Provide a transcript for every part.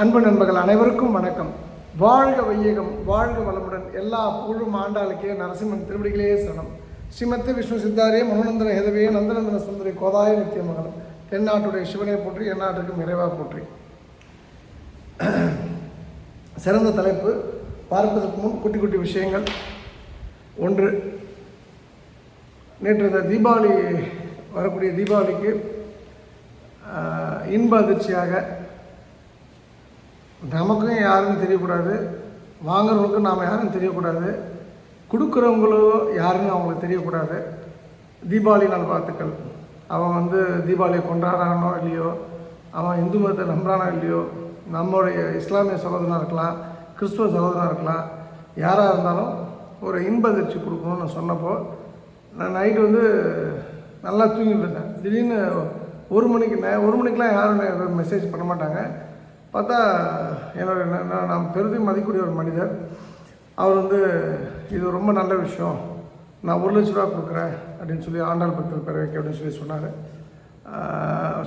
அன்பு நண்பர்கள் அனைவருக்கும் வணக்கம். வாழ்க வையகம் வாழ்க வளமுடன் எல்லா புகழும் ஆண்டாளுக்கே நரசிம்மன் திருவடிகளே சரணம். ஸ்ரீமத்தி விஷ்ணு சித்தாரே மனோநந்தன ஹேதவே நந்தநந்தன சுந்தரி கோதாய நித்தியமங்கலம் தென்னாட்டுடைய சிவனை போற்றி எந்நாட்டுக்கும் நிறைவாக போற்றி. சிறந்த தலைப்பு பார்ப்பதற்கு முன் குட்டி குட்டி விஷயங்கள். ஒன்று நேற்று இந்த தீபாவளி வரக்கூடிய தீபாவளிக்கு இன்ப அதிர்ச்சியாக நமக்கும் யாருன்னு தெரியக்கூடாது. வாங்குறவங்களுக்கும் நாம் யாரும் தெரியக்கூடாது. கொடுக்குறவங்களோ யாருன்னு அவங்களுக்கு தெரியக்கூடாது. தீபாவளி நல்வாழ்த்துக்கள் அவன் வந்து தீபாவளியை கொண்டாடுறானோ இல்லையோ அவன் இந்து மதத்தை நம்புறானோ இல்லையோ நம்மளுடைய இஸ்லாமிய சகோதரனாக இருக்கலாம் கிறிஸ்துவ சகோதரனாக இருக்கலாம் யாராக இருந்தாலும் ஒரு இன்பதிர்ச்சி கொடுக்கணும்னு நான் சொன்னப்போ நான் நைட்டு வந்து நல்லா தூங்கிட்டு இருந்தேன். திடீர்னு ஒரு மணிக்கு ஒரு மணிக்கெலாம் யாரும் மெசேஜ் பண்ண மாட்டாங்க. பார்த்தா என்னோட நான் நான் நான் பெரிதும் மதிக்கக்கூடிய ஒரு மனிதர். அவர் வந்து இது ரொம்ப நல்ல விஷயம். நான் ஒரு லட்ச ரூபா கொடுக்குறேன் அப்படின்னு சொல்லி ஆண்டாள் பக்தர் பெற வைக்க அப்படின்னு சொல்லி சொன்னார்.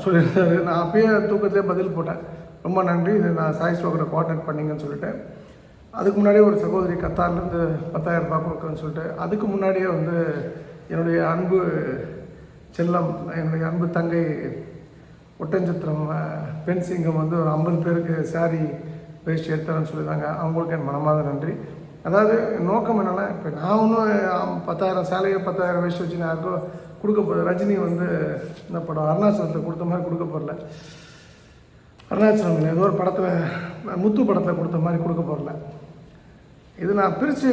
சொல்லியிருந்தாரு. நான் அப்பயே தூக்கத்திலே பதில் போட்டேன். ரொம்ப நன்றி. இது நான் சாய் ஸ்டோக்கரை கோஆர்டினேட் பண்ணிங்கன்னு சொல்லிட்டேன் அதுக்கு முன்னாடியே ஒரு சகோதரி கத்தார்லேருந்து பத்தாயிரம் ரூபாய் கொடுக்குறேன்னு சொல்லிட்டு அதுக்கு முன்னாடியே வந்து என்னுடைய அன்பு செல்லம் என்னுடைய அன்பு தங்கை ஒட்டஞ்சத்திரம் பெண் சிங்கம் வந்து ஒரு ஐம்பது பேருக்கு சாரி வேஸ்ட் எடுத்தாரன்னு சொல்லியிருந்தாங்க அவங்களுக்கு என் மனமாத நன்றி. அதாவது நோக்கம் என்னென்னா இப்போ நான் ஒன்றும் பத்தாயிரம் சேலையை பத்தாயிரம் வேஸ்ட் வச்சு நான் யாருக்கும் கொடுக்க போகிறேன் ரஜினி வந்து இந்த படம் அருணாச்சலத்தில் கொடுத்த மாதிரி கொடுக்க போகிறல அருணாச்சலம் ஏதோ ஒரு படத்தில் முத்து படத்தில் கொடுத்த மாதிரி கொடுக்க போகிறல இது நான் பிரித்து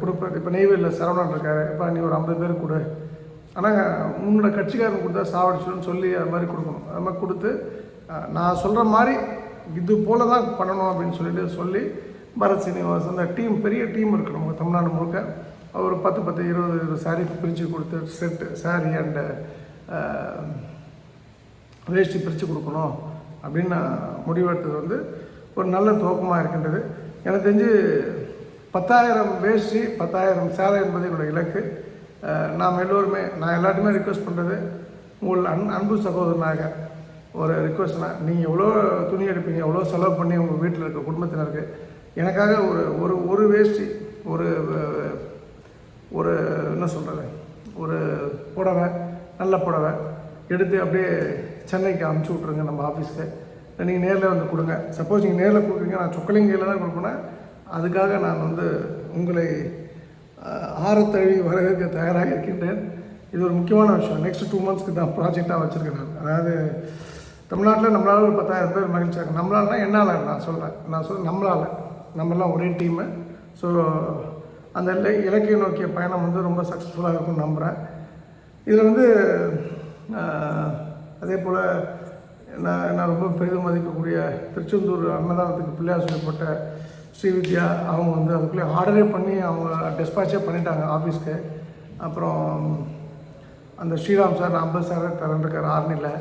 கொடுப்பேன். இப்போ நெய்வேலியில் சரவணன் இருக்காரு. இப்போ நீ ஒரு ஐம்பது பேர் கொடு. ஆனால் உன்னோட கட்சிக்காரன் கொடுத்தா சாவடிச்சுன்னு சொல்லி அது மாதிரி கொடுக்கணும். அது மாதிரி கொடுத்து நான் சொல்கிற மாதிரி இது போல தான் பண்ணணும் அப்படின்னு சொல்லிட்டு சொல்லி பரத் சீனிவாஸ் அந்த டீம் பெரிய டீம் இருக்கணும் தமிழ்நாடு முழுக்க. ஒரு பத்து பத்து இருபது இருபது சாரி பிரித்து கொடுத்து செட்டு சாரி அண்டு வேஷ்டி பிரித்து கொடுக்கணும் அப்படின்னு நான் முடிவெடுத்தது வந்து ஒரு நல்ல துவக்கமாக இருக்கின்றது. எனக்கு தெரிஞ்சு பத்தாயிரம் வேஷ்டி பத்தாயிரம் சேலை என்பது என்னுடைய இலக்கு. நாம் எல்லோருமே நான் எல்லாருமே ரிக்வெஸ்ட் பண்ணுறது உங்கள் அன் அன்பு சகோதரனாக ஒரு ரிக்வெஸ்ட்னா நீங்கள் எவ்வளோ துணி எடுப்பீங்க எவ்வளோ செலவு பண்ணி உங்கள் வீட்டில் இருக்க குடும்பத்தினருக்கு எனக்காக ஒரு ஒரு ஒரு வேஷ்டி ஒரு ஒரு என்ன சொல்கிறது ஒரு புடவை நல்ல புடவை எடுத்து அப்படியே சென்னைக்கு அமுச்சு விட்ருங்க நம்ம ஆஃபீஸ்க்கு. நீங்கள் நேரில் வந்து கொடுங்க. சப்போஸ் நீங்கள் நேரில் கொடுக்குறீங்க நான் சொக்கலிங்கையில் தான் கொடுப்பேன்னா அதுக்காக நான் வந்து உங்களை ஆரத்தழி வரவேற்க தயாராக இருக்கின்றேன். இது ஒரு முக்கியமான விஷயம். நெக்ஸ்ட் டூ மந்த்ஸ்க்கு தான் ப்ராஜெக்டாக வச்சுருக்கேன் நான் அதாவது தமிழ்நாட்டில் நம்மளால் ஒரு பத்தாயிரம் பேர் மகிழ்ச்சியாக நம்மளால்னா என்னால் நான் சொல்கிறேன் நான் சொல்கிறேன் நம்மளால். நம்மளாம் ஒரே டீமு ஸோ அந்த இல- இலக்கை நோக்கிய பயணம் வந்து ரொம்ப சக்ஸஸ்ஃபுல்லாக இருக்கும்னு நம்புகிறேன் இதில் வந்து அதே போல் நான் நான் ரொம்ப பெரிதும் மதிக்கக்கூடிய திருச்செந்தூர் அன்னதானத்துக்கு பிள்ளையார் சொல்லப்பட்ட ஸ்ரீவித்யா அவங்க வந்து அதுக்குள்ளே ஆர்டரே பண்ணி அவங்க டெஸ்பாச்சே பண்ணிட்டாங்க ஆஃபீஸ்க்கு அப்புறம் அந்த ஸ்ரீராம் சார் நான் சார் தரேன்ருக்கார் ஆர்னியில்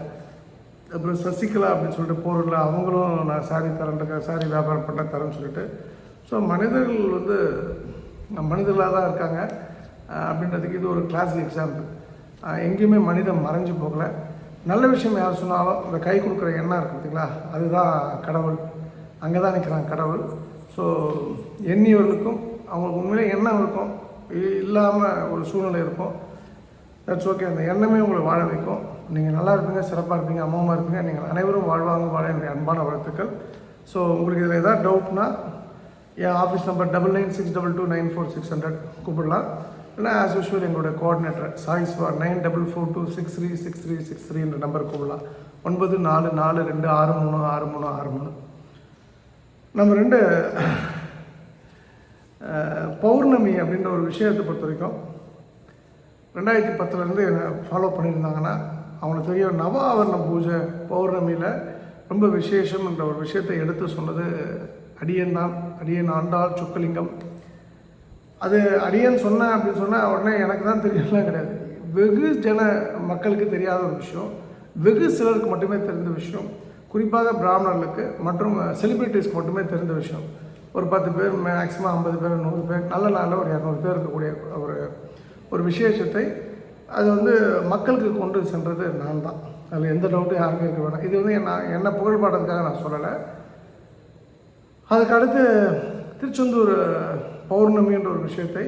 அப்புறம் சசிகலா அப்படின்னு சொல்லிட்டு போரில் அவங்களும் நான் சாரி தரேன்ருக்கேன் சாரி வியாபாரம் பண்ண தரேன்னு சொல்லிட்டு. ஸோ மனிதர்கள் வந்து மனிதர்களாக தான் இருக்காங்க அப்படின்றதுக்கு இது ஒரு கிளாசிக் எக்ஸாம்பிள் எங்கேயுமே மனிதன் மறைஞ்சு போகலை. நல்ல விஷயம் யார் சொன்னாலும் அந்த கை கொடுக்குற எண்ணம் இருக்கு பார்த்தீங்களா அதுதான் கடவுள். அங்கே தான் நிற்கிறாங்க கடவுள். ஸோ எண்ணியவர்களுக்கும் அவங்களுக்கு உண்மையிலே எண்ணம் இருக்கும். இல்லாமல் ஒரு சூழ்நிலை இருக்கும். தட்ஸ் ஓகே அந்த எண்ணமே உங்களை வாழ வைக்கும். நீங்கள் நல்லா இருப்பீங்க சிறப்பாக இருப்பீங்க அம்மாவாக இருப்பீங்க. நீங்கள் அனைவரும் வாழ்வாங்க வாழ என்னுடைய அன்பான வாழ்த்துக்கள். ஸோ உங்களுக்கு இதில் எதாவது டவுட்னா என் office number double nine six double two nine four six hundred கூப்பிடலாம். இல்லை ஆஸ் யூஷுவல் எங்களுடைய coordinator Sai ஸ்வார் nine double four two six three six three six த்ரீன்ற number கூப்பிடலாம். ஒன்பது நாலு நாலு ரெண்டு ஆறு மூணு ஆறு மூணு ஆறு மூணு. நம்ம ரெண்டு பௌர்ணமி அப்படின்ற ஒரு விஷயத்தை பொறுத்த வரைக்கும் ரெண்டாயிரத்தி பத்துலேருந்து என்னை ஃபாலோ பண்ணியிருந்தாங்கன்னா அவங்களுக்கு தெரியும் நவ ஆவரண பூஜை பௌர்ணமியில் ரொம்ப விசேஷம்ன்ற ஒரு விஷயத்தை எடுத்து சொன்னது அடியன் தான். அடியன் ஆண்டாள் சுக்கலிங்கம். அது அடியன் சொன்னேன் அப்படின்னு சொன்னால் உடனே எனக்கு தான் தெரியலாம் கிடையாது. வெகு ஜன மக்களுக்கு தெரியாத ஒரு விஷயம். வெகு சிலருக்கு மட்டுமே தெரிந்த விஷயம். குறிப்பாக பிராமணர்களுக்கு மற்றும் செலிபிரிட்டிஸ்க்கு மட்டுமே தெரிந்த விஷயம். ஒரு பத்து பேர் மேக்ஸிமம் ஐம்பது பேர் நூறு பேர் நல்ல நாளில் ஒரு இரநூறு பேர் இருக்கக்கூடிய ஒரு ஒரு விசேஷத்தை அது வந்து மக்களுக்கு கொண்டு சென்றது நான் தான் அதில் எந்த டவுட்டும் யாருக்கும் இருக்க வேணாம். இது வந்து என்ன என்னை நான் சொல்லலை. அதுக்கடுத்து திருச்செந்தூர் பௌர்ணமின்ற ஒரு விஷயத்தை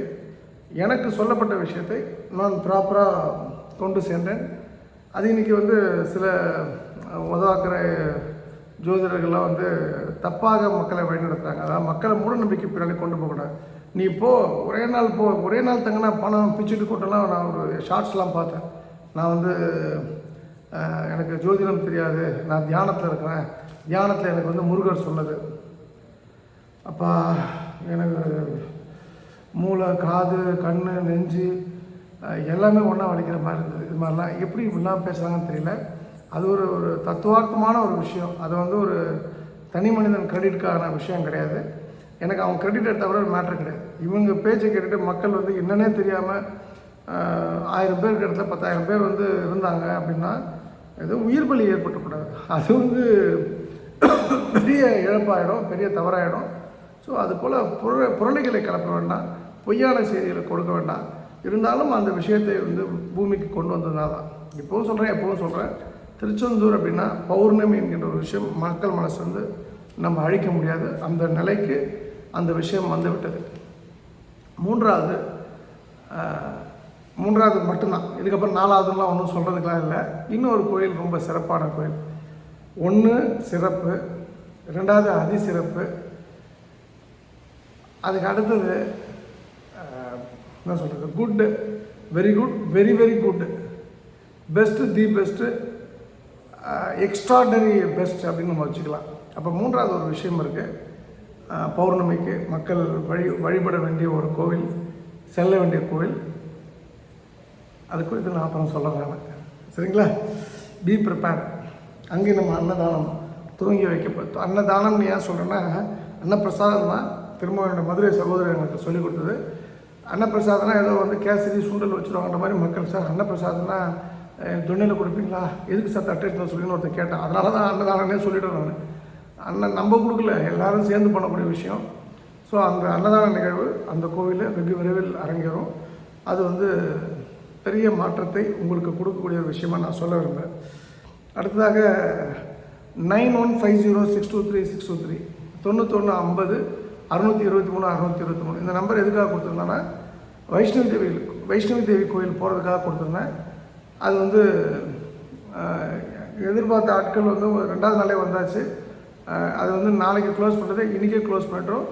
எனக்கு சொல்லப்பட்ட விஷயத்தை நான் ப்ராப்பராக கொண்டு சென்றேன். அது இன்னைக்கு வந்து சில உதவாக்கிற ஜோதிடர்கள்லாம் வந்து தப்பாக மக்களை வழிநடத்துறாங்க. அதாவது மக்களை மூட நம்பிக்கை பின்னாடி கொண்டு போகக்கூடாது. நீ போ ஒரே நாள் போ ஒரே நாள் தங்கினா பணம் பிச்சுட்டு கூட்டலாம். நான் ஒரு ஷார்ட்ஸ்லாம் பார்த்தேன். நான் வந்து எனக்கு ஜோதிடம் தெரியாது. நான் தியானத்தில் இருக்கிறேன். தியானத்தில் எனக்கு வந்து முருகர் சொன்னது. அப்பா எனக்கு மூளை காது கண் நெஞ்சு எல்லாமே ஒன்றா வலிக்கிற மாதிரி இருந்தது. இது மாதிரிலாம் எப்படி இப்படிலாம் பேசுகிறாங்கன்னு தெரியல. அது ஒரு ஒரு தத்துவார்த்தமான ஒரு விஷயம். அது வந்து ஒரு தனி மனிதன் கிரெடிட்கான விஷயம் கிடையாது. எனக்கு அவன் கிரெடிட் எடுத்த ஒரு மேட்ரு கிடையாது. இவங்க பேச்சை கேட்டுட்டு மக்கள் வந்து என்னன்னே தெரியாமல் ஆயிரம் பேருக்கு இடத்துல பத்தாயிரம் பேர் வந்து இருந்தாங்க அப்படின்னா எதுவும் உயிர் பலி ஏற்பட்டுக்கூடாது. அது வந்து பெரிய இழப்பாயிடும் பெரிய தவறாயிடும். ஸோ அது போல் புர புரளிகளை கலப்ப வேண்டாம். பொய்யான செய்திகளை கொடுக்க வேண்டாம். இருந்தாலும் அந்த விஷயத்தை வந்து பூமிக்கு கொண்டு வந்ததுனால தான். இப்போவும் சொல்கிறேன் எப்போவும் சொல்கிறேன் திருச்செந்தூர் அப்படின்னா பௌர்ணமி என்கின்ற ஒரு விஷயம் மக்கள் மனசு வந்து நம்ம அழிக்க முடியாது. அந்த நிலைக்கு அந்த விஷயம் வந்துவிட்டது. மூன்றாவது மூன்றாவது மட்டும்தான். இதுக்கப்புறம் நாலாவதுலாம் ஒன்றும் சொல்கிறதுக்கெலாம் இல்லை. இன்னொரு கோயில் ரொம்ப சிறப்பான கோயில். ஒன்று சிறப்பு. ரெண்டாவது அதிசிறப்பு. அதுக்கு அடுத்தது என்ன சொல்கிறது good. Very good very very good best the best extraordinary best அப்படின்னு நம்ம வச்சுக்கலாம். அப்போ மூன்றாவது ஒரு விஷயம் இருக்குது பௌர்ணமிக்கு மக்கள் வழி வழிபட வேண்டிய ஒரு கோவில் செல்ல வேண்டிய கோவில். அது குறித்து நான் அப்புறம் சொல்கிறேன் நான். சரிங்களா? பி ப்ரிப்பேர்ட் அங்கே நம்ம அன்னதானம் துவங்கி வைக்கப்பட்டோம் அன்னதானம்னு ஏன் சொல்கிறேன்னா அன்னப்பிரசாதம் தான் திரும்ப என்னோடய மதுரை சகோதரர் எங்களுக்கு சொல்லிக் கொடுத்தது. அன்னப்பிரசாதம்னா ஏதோ வந்து கேசரி சுண்டல் வச்சுருவாங்கன்ற மாதிரி மக்கள் சார் அன்னப்பிரசாதம்னா துணையில் கொடுப்பீங்களா? எதுக்கு சார் தட்டு எடுத்து சொல்லின்னு ஒருத்தர் கேட்டேன். அதனால தான் அன்னதானே சொல்லிவிடுவேன் நான். அண்ணன் நம்ம கொடுக்கல. எல்லாரும் சேர்ந்து பண்ணக்கூடிய விஷயம். ஸோ அந்த அன்னதான நிகழ்வு அந்த கோவிலில் வெகு விரைவில் அரங்கேறும். அது வந்து பெரிய மாற்றத்தை உங்களுக்கு கொடுக்கக்கூடிய ஒரு விஷயமா நான் சொல்ல விரும்புகிறேன் அடுத்ததாக nine one five zero six two three six two three தொண்ணூத்தொன்று ஐம்பது அறுநூற்றி இருபத்தி மூணு அறுநூற்றி இருபத்தி மூணு. இந்த நம்பர் எதுக்காக கொடுத்துருந்தேன்னா வைஷ்ணவி தேவி வைஷ்ணவி தேவி கோயில் போகிறதுக்காக கொடுத்துருந்தேன். அது வந்து எதிர்பார்த்த ஆட்கள் வந்து ரெண்டாவது நாளே வந்தாச்சு. அது வந்து நாளைக்கு க்ளோஸ் பண்ணுறது இன்றைக்கே க்ளோஸ் பண்ணுறோம்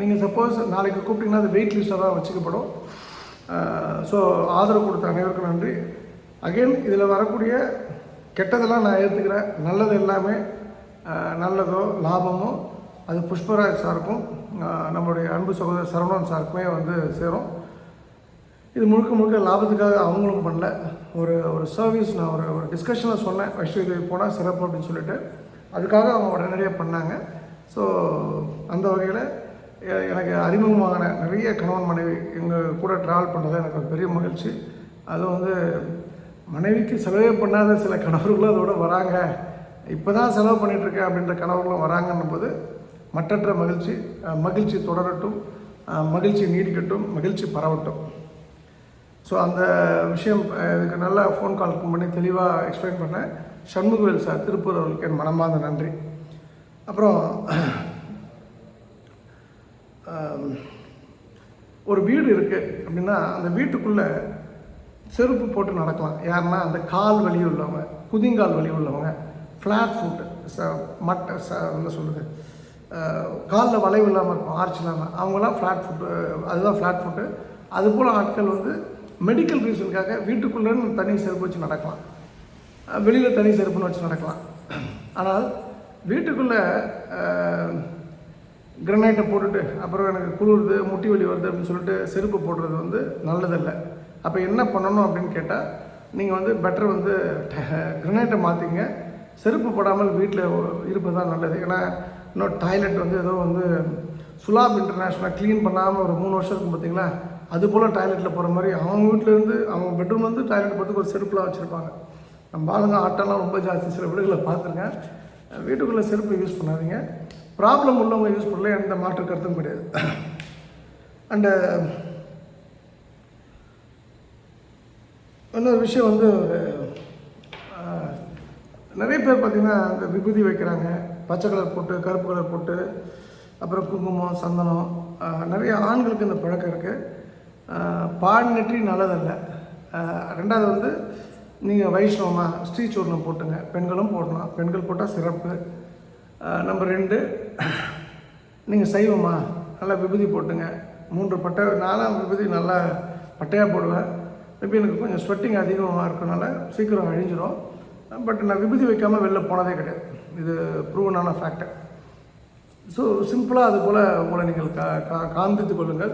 நீங்கள் சப்போஸ் நாளைக்கு கூப்பிட்டிங்கன்னா அது வெயிட் லிஸ்ட்டாக தான் வச்சுக்கப்படும். ஸோ ஆதரவு கொடுத்த அனைவருக்கும் நன்றி. அகைன் இதில் வரக்கூடிய கெட்டதெல்லாம் நான் ஏற்றுக்கிறேன் நல்லது எல்லாமே நல்லதோ லாபமோ அது புஷ்பராஜ் சாருக்கும் நம்மளுடைய அன்பு சகோதரர் சரவணன் சாருக்குமே வந்து சேரும். இது முழுக்க முழுக்க லாபத்துக்காக அவங்களும் பண்ணல. ஒரு ஒரு சர்வீஸ் நான் ஒரு ஒரு டிஸ்கஷனில் சொன்னேன். வைஷ்ணவி தேவி போனால் சிறப்பு அப்படின்னு சொல்லிட்டு. அதுக்காக அவங்க உடனடியாக பண்ணாங்க. ஸோ அந்த வகையில் எனக்கு அறிமுகமான நிறைய கணவன் மனைவி எங்கள் கூட ட்ராவல் பண்ணுறது எனக்கு ஒரு பெரிய மகிழ்ச்சி. அதுவும் வந்து மனைவிக்கு செலவே பண்ணாத சில கணவர்களும் அதோட வராங்க. இப்போ தான் செலவு பண்ணிகிட்ருக்கேன் அப்படின்ற கணவர்களும் வராங்கன்னும் போது மற்றற்ற மகிழ்ச்சி மகிழ்ச்சி தொடரட்டும். மகிழ்ச்சி நீடிக்கட்டும். மகிழ்ச்சி பரவட்டும். ஸோ அந்த விஷயம் இதுக்கு நல்லா ஃபோன் கால் பண்ணி தெளிவாக எக்ஸ்பிளைன் பண்ணேன். சண்முகவேல் சார் திருப்பூர் அவர்களுக்கு என் மனமார்ந்த நன்றி. அப்புறம் ஒரு வீடு இருக்குது அப்படின்னா அந்த வீட்டுக்குள்ளே செருப்பு போட்டு நடக்கலாம். யாருன்னா அந்த கால் வலி உள்ளவங்க குதிங்கால் வலி உள்ளவங்க ஃப்ளாட் ஃபுட்டு ச மட்டை ச என்ன சொல்லுது காலில் வளைவு இல்லாமல் இருக்கும் ஆர்ச் இல்லாமல் அவங்களாம் ஃப்ளாட் ஃபுட்டு அதுதான் ஃப்ளாட் ஃபுட்டு அதுபோல் ஆட்கள் வந்து மெடிக்கல் ரீசனுக்காக வீட்டுக்குள்ளே தனி செருப்பு வச்சு நடக்கலாம். வெளியில் தனி செருப்புன்னு வச்சு நடக்கலாம். ஆனால் வீட்டுக்குள்ளே கிரனைட்டை போட்டுட்டு அப்புறம் எனக்கு குளிருது முட்டி வலி வருது அப்படின்னு சொல்லிட்டு செருப்பு போடுறது வந்து நல்லதில்லை. அப்போ என்ன பண்ணணும் அப்படின்னு கேட்டால் நீங்கள் வந்து பெட்டர் வந்து கிரனைட்டை மாற்றிங்க செருப்பு போடாமல் வீட்டில் இருப்பது தான் நல்லது. ஏன்னா இன்னும் டாய்லெட் வந்து ஏதோ வந்து சுலாப் இன்டர்நேஷ்னல் க்ளீன் பண்ணாமல் ஒரு மூணு வருஷம் இருக்கும் பார்த்தீங்களா அது போல் டாய்லெட்டில் போகிற மாதிரி அவங்க வீட்டிலேருந்து அவங்க பெட்ரூம் வந்து டாய்லெட் போகிறதுக்கு ஒரு செருப்புலாம் வச்சுருப்பாங்க. நம்ம ஆளுங்க ஆட்டம்லாம் ரொம்ப ஜாஸ்தி. சில வீடுகளை பார்த்துருக்கேன். வீட்டுக்குள்ளே செருப்பு யூஸ் பண்ணாதீங்க. ப்ராப்ளம் உள்ளவங்க யூஸ் பண்ணல எந்த மாற்று கருத்தும் கிடையாது. அண்டு இன்னொரு விஷயம் வந்து நிறைய பேர் பார்த்திங்கன்னா அந்த விபூதி வைக்கிறாங்க. பச்சை கலர் போட்டு கருப்பு கலர் போட்டு அப்புறம் குங்குமம் சந்தனம் நிறைய ஆண்களுக்கு இந்த பழக்கம் இருக்குது பால் நெற்றி நல்லதல்ல. ரெண்டாவது வந்து நீங்கள் வைஷ்ணவமா ஸ்ரீசூர்ணம் போட்டுங்க. பெண்களும் போடலாம். பெண்கள் போட்டால் சிறப்பு. நம்பர் ரெண்டு நீங்கள் சைவமா நல்லா விபூதி போட்டுங்க. மூன்று பட்டை நாலாம் விபூதி நல்லா பட்டையாக போடுவேன் மேபி எனக்கு கொஞ்சம் ஸ்வெட்டிங் அதிகமாக இருக்கனால சீக்கிரம் அழிஞ்சிரும். பட் நான் விபூதி வைக்காமல் வெளில போனதே கிடையாது. இது ப்ரூவனான ஃபேக்டர் ஸோ சிம்பிளாக அது போல் உங்களை நீங்கள் கா கா காண்பித்துக் கொள்ளுங்கள்.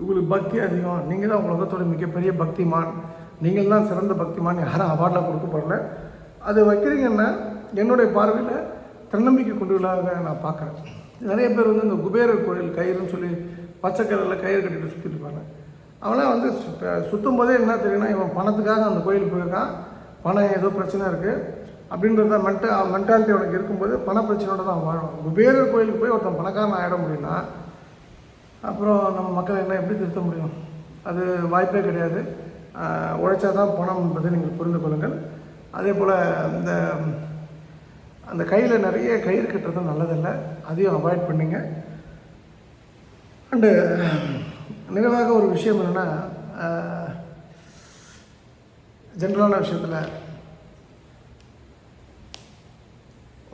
உங்களுக்கு பக்தி அதிகம். நீங்கள் தான் உலகத்தோட மிகப்பெரிய பக்திமான். நீங்கள் தான் சிறந்த பக்திமான். யாரும் அவார்டெலாம் கொடுக்க போடல அது வைக்கிறீங்கன்னா என்னுடைய பார்வையில் தன்னம்பிக்கை கொண்டுகளாக நான் பார்க்குறேன். நிறைய பேர் வந்து இந்த குபேரர் கோயில் கயிறுன்னு சொல்லி பச்சை கலரில் கயிறு கட்டிட்டு சுற்றிட்டு இருப்பாங்க. அவன்லாம் வந்து சுற்றும் போதே என்ன தெரியும்னா இவன் பணத்துக்காக அந்த கோயிலுக்கு போயிருக்கான். பணம் ஏதோ பிரச்சனை இருக்குது அப்படின்றத மென்ட மென்டாலிட்டி அவனுக்கு இருக்கும்போது பண பிரச்சனையோட தான் வாழும் குபேரர் கோயிலுக்கு போய் ஒருத்தன் பணக்காரன் ஆகிட முடியும்னா அப்புறம் நம்ம மக்கள் என்ன எப்படி திருத்த முடியும்? அது வாய்ப்பே கிடையாது. உழைச்சா தான் பணம் என்பதை நீங்கள் புரிந்து கொள்ளுங்கள். அதே போல் இந்த அந்த கையில் நிறைய கயிறு கட்டுறது நல்லதில்லை. அதையும் அவாய்ட் பண்ணிங்க. அண்டு நிறைவாக ஒரு விஷயம் என்னென்னா ஜென்ரலான விஷயத்தில்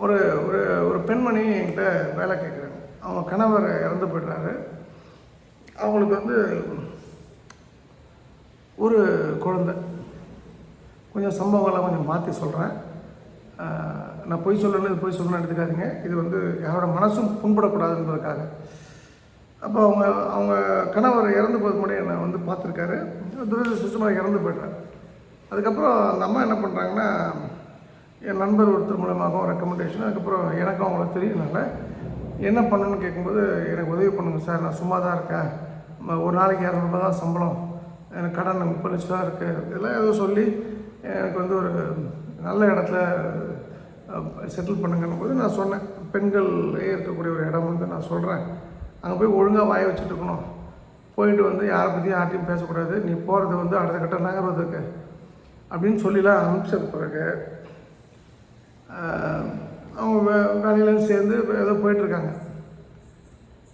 ஒரு ஒரு ஒரு பெண்மணி என்கிட்ட வேலை கேட்குறாங்க. அவங்க கணவர் இறந்து போய்ட்றாரு. அவங்களுக்கு வந்து ஒரு குழந்தை. கொஞ்சம் சம்பவங்களை கொஞ்சம் மாற்றி சொல்கிறேன் நான் பொய் சொல்லணும் இது பொய் சொல்லணும்னு எடுத்துக்காதீங்க. இது வந்து யாரோட மனசும் புண்படக்கூடாதுன்றதுக்காக. அப்போ அவங்க அவங்க கணவர் இறந்து போகிறது முன்னாடி என்னை வந்து பார்த்துருக்காரு. துரதிருஷ்டமாக இறந்து போய்ட்டார் அதுக்கப்புறம் அந்த அம்மா என்ன பண்ணுறாங்கன்னா என் நண்பர் ஒருத்தர் மூலமாகவும் ரெக்கமெண்டேஷன் அதுக்கப்புறம் எனக்கும் அவங்கள தெரியனால என்ன பண்ணணும்னு கேட்கும்போது எனக்கு உதவி பண்ணுங்கள் சார் நான் சும்மா தான் இருக்கேன். ஒரு நாளைக்கு இரநூறுபா தான் சம்பளம். எனக்கு கடன் முப்பது லட்ச ரூபா இருக்குது இதெல்லாம் ஏதோ சொல்லி எனக்கு வந்து ஒரு நல்ல இடத்துல செட்டில் பண்ணுங்கன்னும் போது நான் சொன்னேன். பெண்கள் இருக்கக்கூடிய ஒரு இடம் வந்து நான் சொல்கிறேன் அங்கே போய் ஒழுங்காக வாய வச்சுட்டுருக்கணும் போயிட்டு வந்து யாரை பற்றியும் யார்ட்டையும் பேசக்கூடாது. நீ போகிறது வந்து அடுத்த கட்ட நகர்வதற்கு அப்படின்னு சொல்லிலாம் அனுப்பிச்சது பிறகு அவங்க வே வேலையிலேருந்து சேர்ந்து ஏதோ போயிட்டுருக்காங்க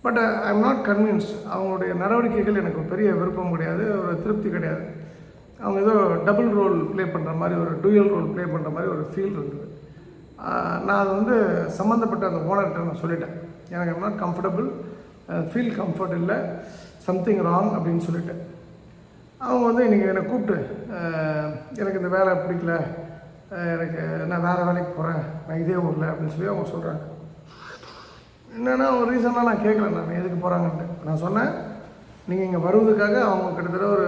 but I am not convinced அவங்களுடைய நடவடிக்கைகள் எனக்கு பெரிய விருப்பம் கிடையாது ஒரு திருப்தி கிடையாது. அவங்க ஏதோ டபுள் ரோல் ப்ளே பண்ணுற மாதிரி ஒரு டூயல் ரோல் ப்ளே பண்ணுற மாதிரி ஒரு ஃபீல் இருந்தது. நான் அது வந்து சம்மந்தப்பட்ட அந்த ஓனர்கிட்ட நான் சொல்லிட்டேன். எனக்கு I'm not comfortable feel comfort இல்லை சம்திங் ராங் அப்படின்னு சொல்லிட்டேன். அவங்க வந்து இன்றைக்கி என்னை கூப்பிட்டு எனக்கு இந்த வேலை பிடிக்கல எனக்கு நான் வேறு வேலைக்கு போகிறேன் நான் இதே ஊரில் அப்படின்னு சொல்லி அவங்க சொல்கிறாங்க என்னென்னா ஒரு ரீசனாக நான் கேட்கல நான். எதுக்கு போகிறாங்கன்ட்டு நான் சொன்னேன் நீங்கள் இங்கே வருவதுக்காக அவங்க கிட்டத்தட்ட ஒரு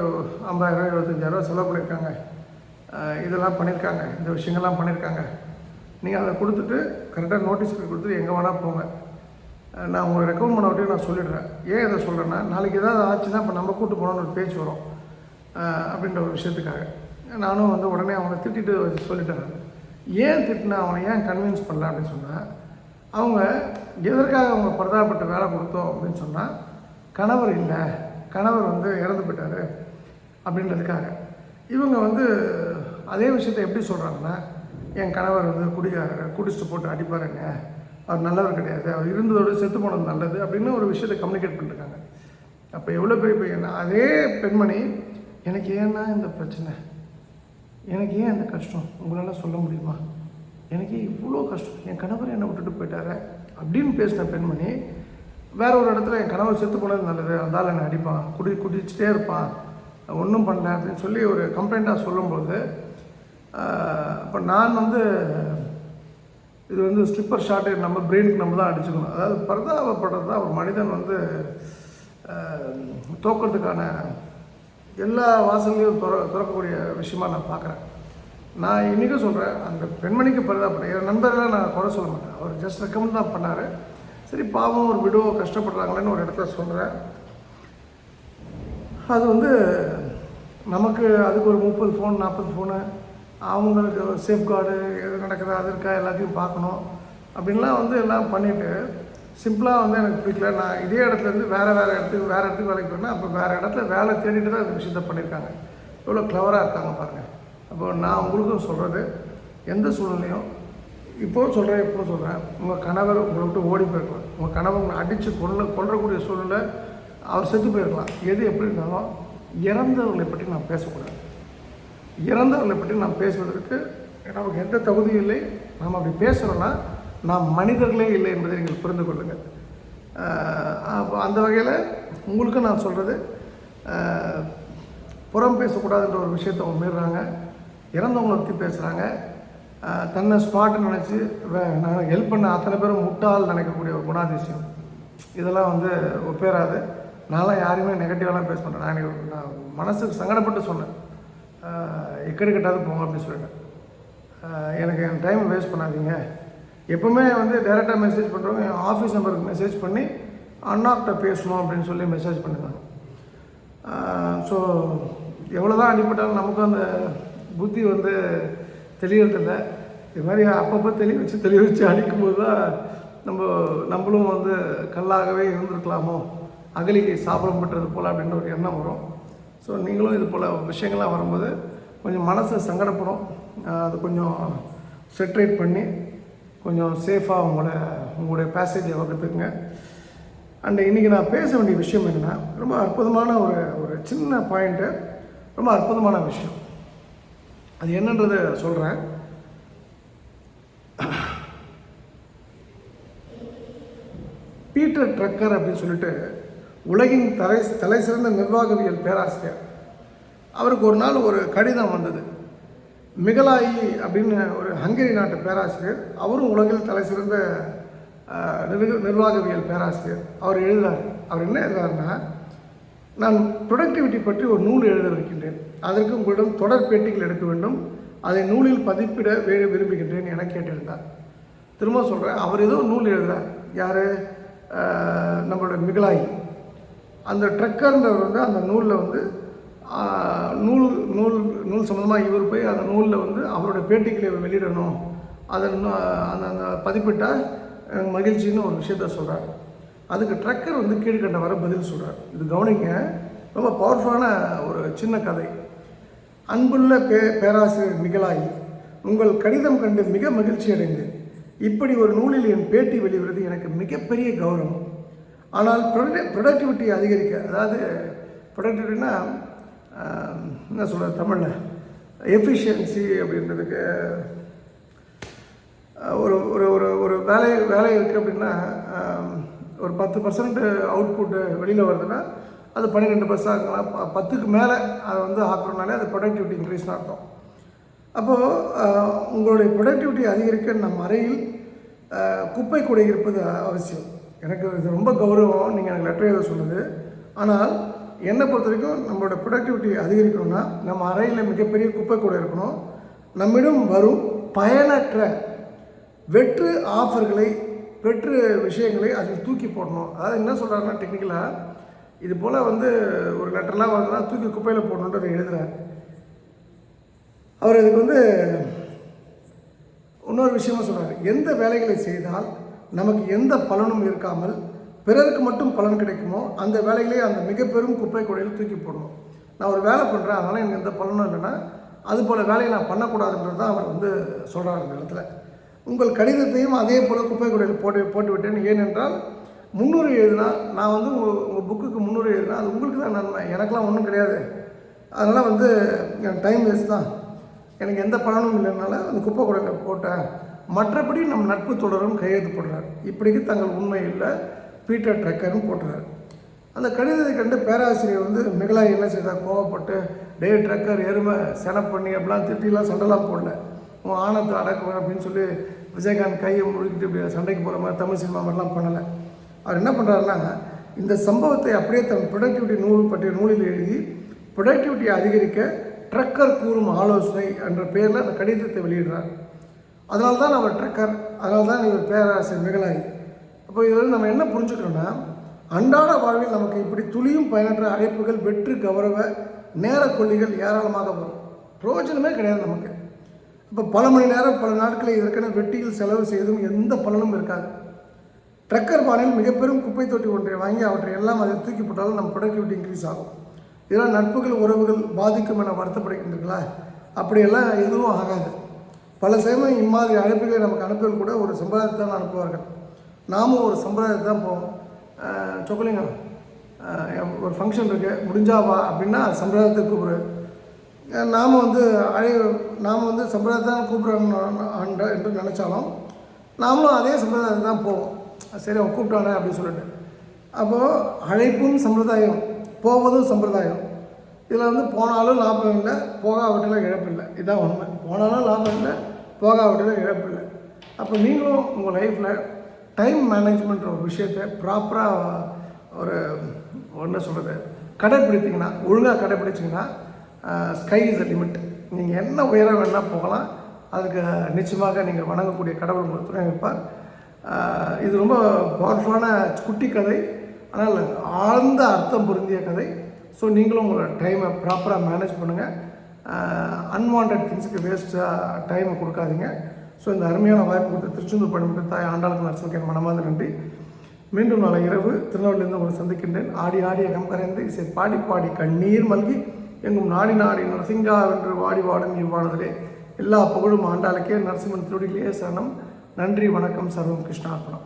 ஐம்பதாயிரம் இருபத்தஞ்சாயிரம் செலவு பண்ணியிருக்காங்க இதெல்லாம் பண்ணியிருக்காங்க இந்த விஷயங்கள்லாம் பண்ணியிருக்காங்க நீங்கள் அதை கொடுத்துட்டு கரெக்டாக நோட்டீஸ் கொடுத்துட்டு எங்கே வேணால் போங்க. நான் உங்களுக்கு ரெக்கமெண்ட் பண்ண நான் சொல்லிடுறேன். ஏன் இதை சொல்கிறேன்னா நாளைக்கு ஏதாவது ஆச்சுன்னா இப்போ நம்ம கூட்டு போகணுன்னு ஒரு பேச்சு வரும். அப்படின்ற ஒரு விஷயத்துக்காக. நானும் வந்து உடனே அவனை திட்டிட்டு சொல்லிட்டேன் நான். ஏன் திட்டினா அவனை ஏன் கன்வின்ஸ் பண்ணல அப்படின்னு சொன்னேன் அவங்க எதற்காக அவங்க பரதாப்பட்டு வேலை கொடுத்தோம் அப்படின்னு சொன்னால் கணவர் இல்லை கணவர் வந்து இறந்து போயிட்டாரு அப்படின்றதுக்காக. இவங்க வந்து அதே விஷயத்தை எப்படி சொல்கிறாங்கன்னா என் கணவர் வந்து குடிகாரர் குடிச்சிட்டு போட்டு அடிப்பாருங்க. அவர் நல்லவர் கிடையாது. அவர் இருந்ததோடு செத்து போனது நல்லது அப்படின்னு ஒரு விஷயத்தை கம்யூனிகேட் பண்ணிருக்காங்க. அப்போ எவ்வளோ பெரிய பையன் அதே பெண்மணி எனக்கு ஏன்னா இந்த பிரச்சனை. எனக்கு ஏன் அந்த கஷ்டம்? உங்களால் சொல்ல முடியுமா? எனக்கு இவ்வளோ கஷ்டம். என் கணவர் என்னை விட்டுட்டு போயிட்டாரு. அப்படின்னு பேசின பெண்மணி வேற ஒரு இடத்துல என் கணவர் செத்து போனது நல்லது. அதால் என்னை அடிப்பான். குடி குடிச்சிட்டே இருப்பான். ஒன்றும் பண்ணல அப்படின்னு சொல்லி ஒரு கம்ப்ளைண்ட்டாக சொல்லும்போது அப்போ நான் வந்து இது வந்து ஸ்லிப்பர் ஷாட்டு நம்ம பிரெயினுக்கு நம்ம தான் அடிச்சுக்கணும். அதாவது பரிதாபப்படுறது தான் ஒரு மனிதன் வந்து தோக்கிறதுக்கான எல்லா வாசல்லையும் துற திறக்கக்கூடிய விஷயமா நான் பார்க்குறேன். நான் இன்றைக்கும் சொல்கிறேன் அந்த பெண்மணிக்கு பரிதாபப்பட்டேன் என் நண்பர்களை நான் குறை சொல்ல மாட்டேன். அவர் ஜஸ்ட் ரெக்கமெண்ட் தான் பண்ணார். சரி பாவம் ஒரு விடுவோ கஷ்டப்படுறாங்களேன்னு ஒரு இடத்துல சொல்கிறேன் அது வந்து நமக்கு அதுக்கு ஒரு முப்பது ஃபோன் நாற்பது ஃபோனு அவங்களுக்கு சேஃப்கார்டு எது நடக்குது அது இருக்கா எல்லாத்தையும் பார்க்கணும். அப்படின்லாம் வந்து எல்லாம் பண்ணிவிட்டு சிம்பிளாக வந்து எனக்கு பிடிக்கல. நான் இதே இடத்துல இருந்து வேறு வேறு இடத்துக்கு வேறு இடத்துக்கு வேலைக்கு போனேன் அப்போ வேறு இடத்துல வேலை தேடிட்டு தான் இந்த விஷயத்த பண்ணியிருக்காங்க. எவ்வளோ க்ளவராக இருக்காங்க பாருங்கள் அப்போ நான் உங்களுக்கும் சொல்கிறது எந்த சூழ்நிலையும் இப்போவும் சொல்கிறேன் இப்போ சொல்கிறேன் உங்கள் கணவர் உங்களை விட்டு ஓடி போயிருக்கலாம். உங்கள் கணவர் உங்களை அடித்து கொல்ல கொல்லக்கூடிய சூழ்நிலை அவர் செத்து போயிருக்கலாம். எது எப்படி இருந்தாலும் இறந்தவர்களை பற்றி நான் பேசக்கூடாது. இறந்தவர்களை பற்றி நான் பேசுவதற்கு நமக்கு எந்த தகுதியும் இல்லை. நாம் அப்படி பேசுகிறோன்னா நாம் மனிதர்களே இல்லை என்பதை நீங்கள் புரிந்து கொள்ளுங்கள். அப்போ அந்த வகையில் உங்களுக்கும் நான் சொல்கிறது புறம் பேசக்கூடாதுன்ற ஒரு விஷயத்தை அவங்க மீறுறாங்க. இறந்தவங்களை பற்றி பேசுகிறாங்க தன்னை ஸ்மார்ட்னு நினச்சி நான் ஹெல்ப் பண்ண அத்தனை பேரும் முட்டாள் நினைக்கக்கூடிய ஒரு குணாதிசயம். இதெல்லாம் வந்து ஒப்பேராது நான்லாம் யாரையுமே நெகட்டிவாலாம் பேச மாட்டேன். நான் எனக்கு- நான் மனசுக்கு சங்கடப்பட்டு சொன்னேன். எக்கடி கட்டாது போங்க அப்படின்னு சொல்லிட்டேன். எனக்கு என் டைம் வேஸ்ட் பண்ணாதீங்க. எப்போவுமே வந்து டைரெக்டாக மெசேஜ் பண்ணுறவங்க என் ஆஃபீஸ் நம்பருக்கு மெசேஜ் பண்ணி அண்ணாக்கிட்ட பேசணும் அப்படின்னு சொல்லி மெசேஜ் பண்ணுவாங்க ஸோ எவ்வளோ தான் அடிப்பட்டாலும் நமக்கு அந்த புத்தி வந்து தெளியறதில்ல. இது மாதிரி அப்பப்போ தெளிய வச்சு தெளிய வச்சு அடிக்கும்போது தான் நம்ம நம்மளும் வந்து கல்லாகவே இருந்திருக்கலாமோ? அகலிகை சாப்பிடப்பட்டது போல் அப்படின்ற ஒரு எண்ணம் வரும். ஸோ நீங்களும் இது போல் விஷயங்கள்லாம் வரும்போது கொஞ்சம் மனசு சங்கடப்படும். அது கொஞ்சம் செட்ரேட் பண்ணி கொஞ்சம் சேஃபாக உங்களோட உங்களுடைய பேசேஜை வகுத்துக்குங்க. அண்ட் இன்றைக்கி நான் பேச வேண்டிய விஷயம் என்னென்னா ரொம்ப அற்புதமான ஒரு ஒரு சின்ன பாயிண்ட்டு ரொம்ப அற்புதமான விஷயம். அது என்னன்றதை சொல்கிறேன் பீட்டர் ட்ரக்கர் அப்படின்னு சொல்லிட்டு உலகின் தலை தலை சிறந்த நிர்வாகவியல் பேராசிரியர். அவருக்கு ஒரு நாள் ஒரு கடிதம் வந்தது. மிகலாயி அப்படின்னு ஒரு ஹங்கரி நாட்டு பேராசிரியர் அவரும் உலகில் தலை சிறந்த நிர்வாகவியல் பேராசிரியர். அவர் எழுதுறார். அவர் என்ன எழுதுறாருன்னா நான் ப்ரொடக்டிவிட்டி பற்றி ஒரு நூல் எழுத இருக்கின்றேன். அதற்கு உங்களிடம் தொடர் பேட்டிகள் எடுக்க வேண்டும். அதை நூலில் பதிப்பிட வே விரும்புகின்றேன் என கேட்டிருந்தார். திரும்ப சொல்கிறேன் அவர் ஏதோ நூல் எழுதுறார். யார்? நம்மளோட மிகலாயி. அந்த ட்ரக்கர்ன்றவர் வந்து அந்த நூலில் வந்து நூல் நூல் நூல் சம்மந்தமாக இவர் போய் அந்த நூலில் வந்து அவரோட பேட்டிகளை வெளியிடணும். அதை இன்னும் அந்த அந்த பதிப்பிட்டால் மகிழ்ச்சின்னு ஒரு விஷயத்த சொல்கிறார் அதுக்கு ட்ரக்கர் வந்து கீழ்கண்டவரை பதில் சொல்கிறார் இது கவனிங்க ரொம்ப பவர்ஃபுல்லான ஒரு சின்ன கதை. அன்புள்ள பே பேராசிரியர் மிகலாயி உங்கள் கடிதம் கண்டு மிக மகிழ்ச்சி அடைந்தேன். இப்படி ஒரு நூலில் என் பேட்டி வெளிவருவது எனக்கு மிகப்பெரிய கௌரவம். ஆனால் ப்ரொடக்டிவிட்டி அதிகரிக்க அதாவது ப்ரொடக்டிவிட்டினா என்ன சொல்கிறது தமிழில்? எஃபிஷியன்சி அப்படின்றதுக்கு ஒரு ஒரு ஒரு ஒரு வேலை வேலை இருக்குது அப்படின்னா ஒரு பத்து பர்சன்ட் அவுட்புட்டு வெளியில் வருதுன்னா அது பன்னிரெண்டு பர்சன்ட் ஆகலாம். பத்துக்கு மேலே அதை வந்து ஆக்குறதுனாலே அது ப்ரொடக்டிவிட்டி இன்க்ரீஸ்னு அர்த்தம். அப்போது உங்களுடைய ப்ரொடக்டிவிட்டி அதிகரிக்க நம் அறையில் குப்பை கூடை இருப்பது அவசியம். எனக்கு இது ரொம்ப கௌரவம். நீங்கள் எனக்கு லெட்டர் எழுத சொல்லுது. ஆனால் என்னை பொறுத்த வரைக்கும் நம்மளோட ப்ரொடக்டிவிட்டி அதிகரிக்கணும்னா நம்ம அறையில் மிகப்பெரிய குப்பை கூடை இருக்கணும். நம்மிடம் வரும் பயனற்ற வெற்று ஆஃபர்களை பெற்று விஷயங்களை அதில் தூக்கி போடணும். அதாவது என்ன சொல்கிறாருன்னா டெக்னிக்கலாக இது போல் வந்து ஒரு லெட்டர்லாம் வந்ததுன்னா தூக்கி குப்பையில் போடணுன்றதை எழுதுறாரு. அவர் இதுக்கு வந்து இன்னொரு விஷயமா சொல்கிறார் எந்த வேலைகளை செய்தால் நமக்கு எந்த பலனும் இருக்காமல் பிறருக்கு மட்டும் பலன் கிடைக்குமோ அந்த வேலைகளை அந்த மிக பெரும் குப்பை கொடையில் தூக்கி போடணும். நான் ஒரு வேலை பண்ணுறேன் அதனால் எனக்கு எந்த பலனும் இல்லைன்னா அது போல் வேலையை நான் பண்ணக்கூடாதுன்றது தான் அவர் வந்து சொல்கிறார் இந்த இடத்துல. உங்கள் கடிதத்தையும் அதே போல் குப்பை கூடையில் போட்டு போட்டுவிட்டேன். ஏனென்றால் முன்னுரை எழுதினா நான் வந்து உங்கள் உங்கள் புக்குக்கு முன்னுரை எழுதினா அது உங்களுக்கு தான் நன்மை. எனக்கெலாம் ஒன்றும் கிடையாது. அதனால் வந்து என் டைம் வேஸ்ட் தான். எனக்கு எந்த பலனும் இல்லைனால அந்த குப்பை கூடையில் போட்டேன். மற்றபடி நம் நட்பு தொடரும் கையெழுத்து போடுறார் இப்படிக்கு தங்கள் உண்மை இல்லை. பீட்டர் ட்ரக்கர்னு போட்டுறார். அந்த கடிதத்தை கண்டு பேராசிரியர் வந்து மிகலாய் என்ன செய்தார்? கோவப்பட்டு டே ட்ரக்கர் எருமை செனப் பண்ணி அப்படிலாம் திட்டிலாம் சண்டைலாம் போடல. உன் ஆணத்தை அடக்குவேன் அப்படின்னு சொல்லி விஜயகாந்த் கையை முழுக்கிட்டு இப்படி சண்டைக்கு போகிற மாதிரி தமிழ் சினிமா மாதிரிலாம் பண்ணலை. அவர் என்ன பண்ணுறாருன்னா இந்த சம்பவத்தை அப்படியே தன் ப்ரொடக்டிவிட்டி நூல் பற்றிய நூலில் எழுதி ப்ரொடக்டிவிட்டியை அதிகரிக்க ட்ரக்கர் கூறும் ஆலோசனை என்ற பெயரில் அந்த கடிதத்தை வெளியிடுறார். அதனால தான் அவர் ட்ரக்கர் அதனால தான் இவர் பேராசிரியர் மிகலாய். அப்போ இதில் நம்ம என்ன புரிஞ்சுக்கணும்னா அன்றாட வாழ்வில் நமக்கு இப்படி துளியும் பயனற்ற அழைப்புகள் வெற்று கௌரவ நேர கொல்லிகள் ஏராளமாக வரும். பிரயோஜனமே கிடையாது நமக்கு. இப்போ பல மணி நேரம் பல நாட்களை இதற்கென வெட்டியில் செலவு செய்தும் எந்த பலனும் இருக்காது. ட்ரக்கர் பானையில் மிக பெரும் குப்பை தொட்டி ஒன்றை வாங்கி அவற்றை எல்லாம் அதில் தூக்கி போட்டாலும் நம்ம ப்ரொடக்டிவிட்டி இன்க்ரீஸ் ஆகும். இதெல்லாம் நட்புகள் உறவுகள் பாதிக்கும் என வருத்தப்படுகின்றீர்களா? அப்படியெல்லாம் எதுவும் ஆகாது. பல சமயம் இம்மாதிரி அழைப்புகளை நமக்கு அனுப்பியல் கூட ஒரு சம்பிரதாயத்தை தான் அனுப்புவார்கள். நாமும் ஒரு சம்பிரதாயத்தை தான் போவோம். சொக்கலிங்க ஒரு ஃபங்க்ஷன் இருக்குது முடிஞ்சாவா அப்படின்னா சம்பிரதாயத்தை கூப்பிடு நாம் வந்து அழை நாம் வந்து சம்பிரதாயத்தை தான் கூப்பிட்றாங்க என்று நினச்சாலும் நாமளும் அதே சம்பிரதாயத்தை தான் போவோம். சரி அவன் கூப்பிட்டானே அப்படின்னு சொல்லிட்டு. அப்போது அழைப்பும் சம்பிரதாயம் போவதும் சம்பிரதாயம். இதில் வந்து போனாலும் லாபம் இல்லை போகாவிட்டில் இழப்பு இல்லை. இதுதான் உண்மை. போனாலும் லாபம் இல்லை போகாவிட்டில் இழப்பு இல்லை. அப்போ நீங்களும் உங்கள் லைஃப்பில் டைம் மேனேஜ்மெண்ட் ஒரு விஷயத்தை ப்ராப்பராக ஒரு என்ன சொல்கிறது கடைப்பிடித்தீங்கன்னா ஒழுங்காக கடைப்பிடிச்சிங்கன்னா ஸ்கை இஸ் அ லிமிட் நீங்கள் என்ன உயரம் வேணால் போகலாம். அதுக்கு நிச்சயமாக நீங்கள் வணங்கக்கூடிய கடவுள் உங்களுக்கு துணை வைப்பார் இது ரொம்ப பவர்ஃபுல்லான குட்டி கதை. ஆனால் ஆழ்ந்த அர்த்தம் பொருந்திய கதை. ஸோ நீங்களும் உங்களோட டைமை ப்ராப்பராக மேனேஜ் பண்ணுங்கள் அன்வான்ட் திங்ஸுக்கு வேஸ்ட்டாக டைமை கொடுக்காதீங்க. ஸோ இந்த அருமையான வாய்ப்பு கொடுத்த திருச்செந்தூர் பணிமிட்ட தாய் ஆண்டாளுக்கு நரசிங்க மனமார்ந்த நன்றி. மீண்டும் நாளை இரவு திருநெல்வேலியிருந்து உங்களை சந்திக்கின்றேன். ஆடி ஆடி அகம் கரைந்து இசை பாடி பாடி கண்ணீர் மல்கி எங்கும் நாடி நாடி நரசிங்கா என்று வாடி வாடும் இவ்வாடுதலே எல்லா புகழும் ஆண்டாளுக்கே நரசிம்மன் திருடிகளே சரணம். நன்றி வணக்கம் சர்வம் கிருஷ்ணார்ப்பணம்.